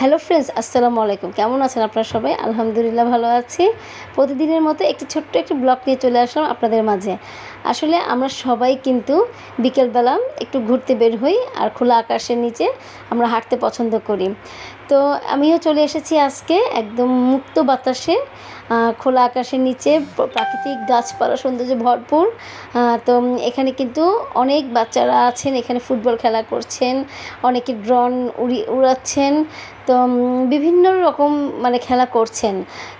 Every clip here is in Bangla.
হ্যালো ফ্রেন্ডস, আসসালামু আলাইকুম। কেমন আছেন আপনারা সবাই? আলহামদুলিল্লাহ ভালো আছি। প্রতিদিনের মতো একটি ছোট্ট একটি ব্লগ নিয়ে চলে আসলাম আপনাদের মাঝে। আসলে আমরা সবাই কিন্তু বিকেলবেলা একটু ঘুরতে বের হই আর খোলা আকাশের নিচে আমরা হাঁটতে পছন্দ করি। তো আমিও চলে এসেছি আজকে একদম মুক্ত বাতাসে খোলা আকাশের নিচে প্রাকৃতিক গাছপালা সৌন্দর্যে ভরপুর। তো এখানে কিন্তু অনেক বাচ্চারা আছেন, এখানে ফুটবল খেলা করছেন, অনেকে ড্রন উড়ি, উড়াচ্ছেন। তো বিভিন্ন রকম মানে খেলা করছেন।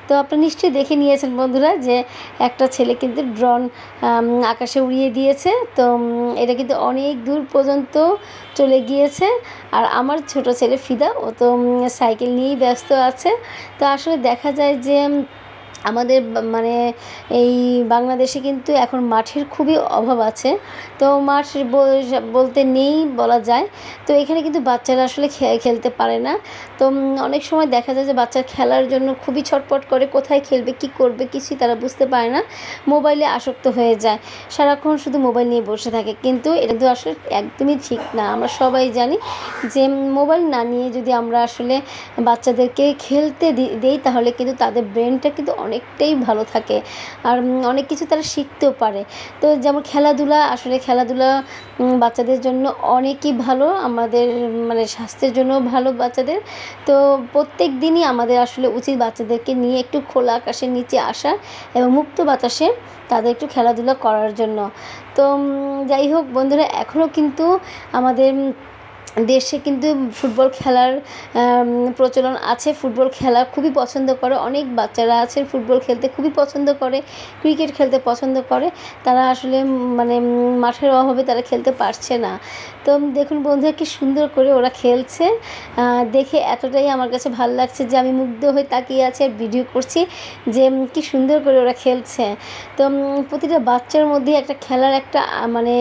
তো আপনারা নিশ্চয়ই দেখে নিয়েছেন, বন্ধুরা, যে একটা ছেলে কিন্তু ড্রোন আকাশে উড়িয়ে দিয়েছে। তো এটা কিন্তু অনেক দূর পর্যন্ত চলে গিয়েছে। আর আমার ছোট ছেলে ফিদা, ও তো সাইকেল নিয়েই ব্যস্ত আছে। তো আসলে দেখা যায় যে আমাদের মানে এই বাংলাদেশে কিন্তু এখন মাঠের খুবই অভাব আছে। তো মাঠ বল- বলতে নেই বলা যায়। তো এখানে কিন্তু বাচ্চারা আসলে খেলতে পারে না। তো অনেক সময় দেখা যায় যে বাচ্চা খেলার জন্য খুবই ছটপট করে কোথায় খেলবে, কি করবে কিছুই তারা বুঝতে পারে না। মোবাইলে আসক্ত হয়ে যায়। সারাক্ষণ শুধু মোবাইল নিয়ে বসে থাকে। কিন্তু এটা তো আসলে একদমই ঠিক না। আমরা সবাই জানি যে মোবাইল না নিয়ে যদি আমরা আসলে বাচ্চাদেরকে খেলতে দেই তাহলে কিন্তু তাদের ব্রেনটা কিন্তু অনেকটাই ভালো থাকে আর অনেক কিছু তারা শিখতেও পারে। তো যেমন খেলাধুলা, আসলে খেলাধুলা বাচ্চাদের জন্য অনেকই ভালো, আমাদের মানে স্বাস্থ্যের জন্য ভালো বাচ্চাদের। তো প্রত্যেক দিনই আমাদের আসলে উচিত বাচ্চাদেরকে নিয়ে একটু খোলা আকাশের নিচে আসা এবং মুক্ত বাতাসে তাদের একটু খেলাধুলা করার জন্য। তো যাই হোক বন্ধুরা এখনও কিন্তু আমাদের দেশে কিন্তু ফুটবল খেলার প্রচলন আছে। ফুটবল খেলা খুবই পছন্দ করে। অনেক বাচ্চারা আছে ফুটবল খেলতে, খুবই পছন্দ করে। ক্রিকেট খেলতে পছন্দ করে। তারা আসলে মানে মাঠের অভাবে তারা খেলতে পারছে না। তো দেখুন বন্ধুরা, কি সুন্দর করে ওরা খেলছে। দেখে এতটাই আমার কাছে ভালো লাগছে যে আমি মুগ্ধ হয়ে তাকিয়ে আছি আর ভিডিও করছি যে কি সুন্দর করে ওরা খেলছে। তো প্রতিটা বাচ্চার মধ্যে একটা খেলার একটা মানে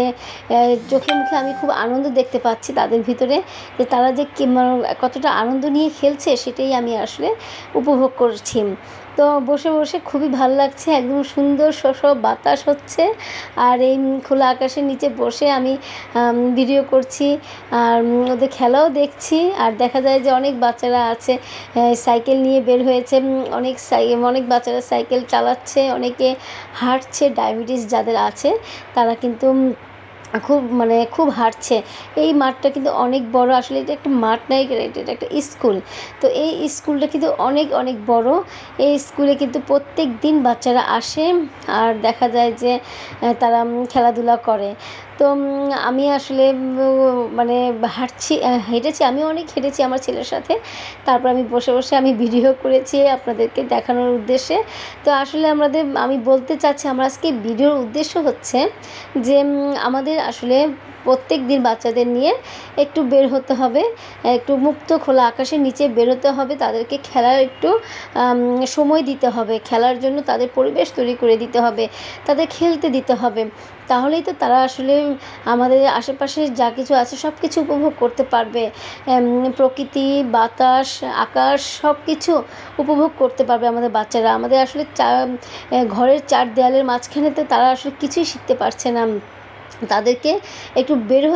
চোখে মুখে আমি খুব আনন্দ দেখতে পাচ্ছি তাদের ভিতরে। যে তারা যে মানে কতটা আনন্দ নিয়ে খেলছে সেটাই আমি আসলে উপভোগ করছি। তো বসে বসে খুবই ভালো লাগছে, একদম সুন্দর সব বাতাস হচ্ছে। আর এই খোলা আকাশের নিচে বসে আমি ভিডিও করছি, আর ওদের খেলাও দেখছি। আর দেখা যায় যে অনেক বাচ্চারা আছে সাইকেল নিয়ে বের হয়েছে। অনেক অনেক বাচ্চারা সাইকেল চালাচ্ছে, অনেকে হাঁটছে, ডায়াবেটিস যাদের আছে, তারা কিন্তু খুব মানে খুব হাঁটছে এই মাঠটা কিন্তু অনেক বড়, আসলে এটা একটা মাঠ নাই এটা একটা স্কুল। তো এই স্কুলটা কিন্তু অনেক অনেক বড়। এই স্কুলে কিন্তু প্রত্যেক দিন বাচ্চারা আসে আর দেখা যায় যে তারা খেলাধুলা করে। তো আমি আসলে মানে হাঁটছি হেঁটেছি আমি অনেক হেঁটেছি আমার ছেলের সাথে। তারপর আমি বসে বসে আমি ভিডিও করেছি আপনাদেরকে দেখানোর উদ্দেশ্যে। তো আসলে আমাদের, আমি বলতে চাচ্ছি, আমার আজকে ভিডিওর উদ্দেশ্য হচ্ছে যে আমাদের আসলে প্রত্যেক দিন বাচ্চাদের নিয়ে একটু বের হতে হবে, একটু মুক্ত খোলা আকাশের নিচে বেরোতে হবে, তাদেরকে খেলার একটু সময় দিতে হবে, খেলার জন্য তাদের পরিবেশ তৈরি করে দিতে হবে, তাদের খেলতে দিতে হবে। তাহলেই তো তারা আসলে আমাদের আশেপাশে যা কিছু আছে সব কিছু উপভোগ করতে পারবে। প্রকৃতি, বাতাস, আকাশ সব কিছু উপভোগ করতে পারবে আমাদের বাচ্চারা। আমাদের আসলে চা ঘরের চার দেয়ালের মাঝখানে তো তারা আসলে কিছুই শিখতে পারছে না। তাদেরকে একটু বের হতে